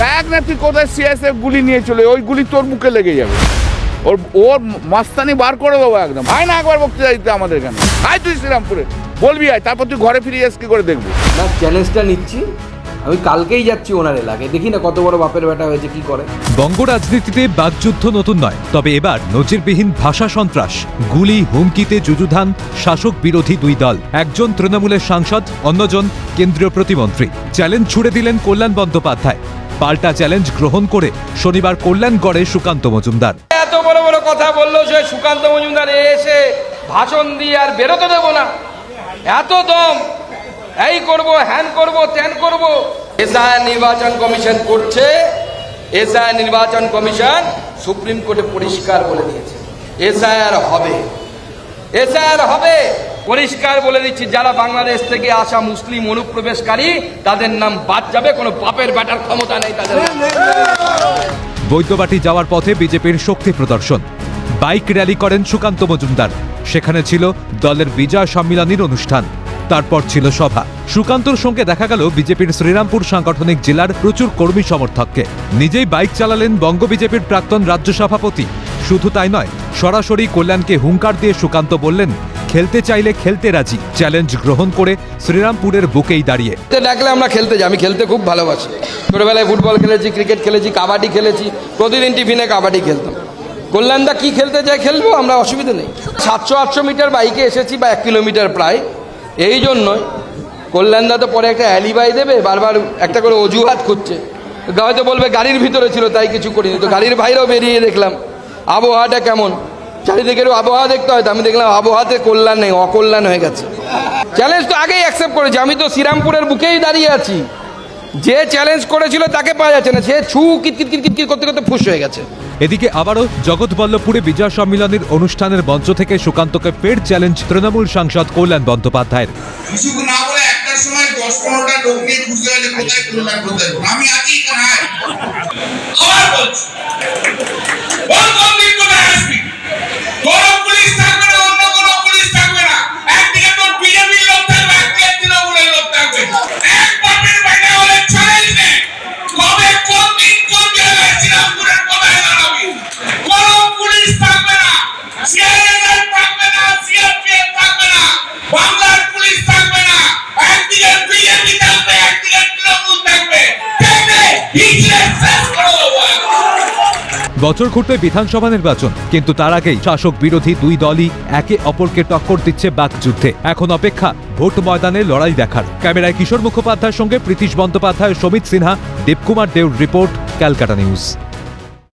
এক না তুই কোথায় সিএসএফ গুলি নিয়ে চলে? ওই গুলি তোর মুখে লেগে যাবে। ওর ওর মাস্তানি বার করে দেবো একদম। আয় না একবার বক্তৃতা দিতে আমাদের এখানে। আয় তুই শ্রীরামপুরে। বলবি আয় তারপর তুই ঘরে ফিরে যাস কি করে দেখবি? না চ্যালেঞ্জটা নিচ্ছি। আমি কালকেই যাচ্ছি ওনার এলাকায়। দেখি না কত বড় বাপের বেটা হয়েছে কি করে। বঙ্গ রাজনীতিতে বাকযুদ্ধ নতুন নয় তবে এবার নজিরবিহীন ভাষা সন্ত্রাস গুলি হুমকিতে যুযুধান শাসক বিরোধী দুই দল একজন তৃণমূলের সাংসদ অন্যজন কেন্দ্রীয় প্রতিমন্ত্রী। চ্যালেঞ্জ ছুড়ে দিলেন কল্যাণ বন্দ্যোপাধ্যায়। পাল্টা চ্যালেঞ্জ গ্রহণ করে শনিবার কল্যাণগড়ে সুকান্ত মজুমদার। এত বড় বড় কথা বলল সে সুকান্ত মজুমদার এসে ভাষণ দিয়ে আর বেরোতে দেবো না। এত দম, এই করব, হ্যান করব, ত্যান করব। এসআইআর নির্বাচন কমিশন করছে এসআইআর নির্বাচন কমিশন সুপ্রিম কোর্টে পরিষ্কার বলে দিয়েছে। এসআইআর হবে। এসআইআর হবে। পরিষ্কার বলে দিচ্ছি, যারা বাংলাদেশ থেকে আসা মুসলিম অনুপ্রবেশকারী, তাদের নাম বাদ যাবে, কোনো বাপের ব্যাটার ক্ষমতা নেই তাদের। বৈদ্যবাটি যাওয়ার পথে বিজেপির শক্তি প্রদর্শন। বাইক র্যালি করেন সুকান্ত মজুমদার। সেখানে ছিল দলের বিজয় সম্মিলনীর অনুষ্ঠান। তারপর ছিল সভা। সুকান্তর সঙ্গে দেখা গেল বিজেপির শ্রীরামপুর সাংগঠনিক জেলার প্রচুর কর্মী সমর্থককে। নিজেই বাইক চালালেন বঙ্গ বিজেপির প্রাক্তন রাজ্য সভাপতি। শুধু তাই নয়, সরাসরি কল্যাণকে হুঙ্কার দিয়ে সুকান্ত বললেন খেলতে চাইলে খেলতে রাজি। চ্যালেঞ্জ গ্রহণ করে শ্রীরামপুরের বুকেই দাঁড়িয়ে। ডাকলে আমরা খেলতে যাই, আমি খেলতে খুব ভালোবাসি। ছোটবেলায় ফুটবল খেলেছি, ক্রিকেট খেলেছি, কাবাডি খেলেছি, প্রতিদিন টিফিনে কাবাডি খেলতাম। কল্যাণদা কি খেলতে চাই খেলব, আমরা অসুবিধা নেই। সাতশো আটশো মিটার বাইকে এসেছি বা এক কিলোমিটার প্রায়, এই জন্যই কল্যাণদা তো পরে একটা অ্যালিবাই দেবে, বারবার একটা করে অজুহাত খুঁজছে। হয়তো বলবে গাড়ির ভিতরে ছিল, তাই কিছু করিনি। তো গাড়ির বাইরেও বেরিয়ে দেখলাম, আবহাওয়াটা কেমন? চারিদিকের আবহাওয়া দেখতে হয় তো আমি দেখলাম আবহাওয়াতে কল্যাণ নেই অকল্যাণ হয়ে গেছে। চ্যালেঞ্জ তো আগেই অ্যাকসেপ্ট করেছি আমি তো শ্রীরামপুরের বুকেই দাঁড়িয়ে আছি। যে চ্যালেঞ্জ করেছিল তাকে পাওয়া যাচ্ছে না সে ছু কিট কিট কিট কিট কিট করতে করতে ফুস হয়ে গেছে। এদিকে আবারও জগৎবল্লভপুরে বিজয় সম্মিলনের অনুষ্ঠানের মঞ্চ থেকে সুকান্তকে ফের চ্যালেঞ্জ তৃণমূল সাংসদ কল্যাণ বন্দ্যোপাধ্যায়ের। কিছু না বলে একটার সময় দশ পনেরোটা লোক নিয়ে বুঝতে পারছে কোথায় কল্যাণ কোথায় আমি আছি কোথায়? আবার বলছি। বছর ঘুরতে বিধানসভা নির্বাচন, কিন্তু তার আগেই শাসক বিরোধী দুই দলই একে অপরকে টক্কর দিচ্ছে বাক যুদ্ধে। এখন অপেক্ষা, ভোট ময়দানে লড়াই দেখার। ক্যামেরায় কিশোর মুখোপাধ্যায়ের সঙ্গে প্রীতিশ বন্দ্যোপাধ্যায়, সমিত সিনহা দেবকুমার দেউর রিপোর্ট, ক্যালকাটা নিউজ।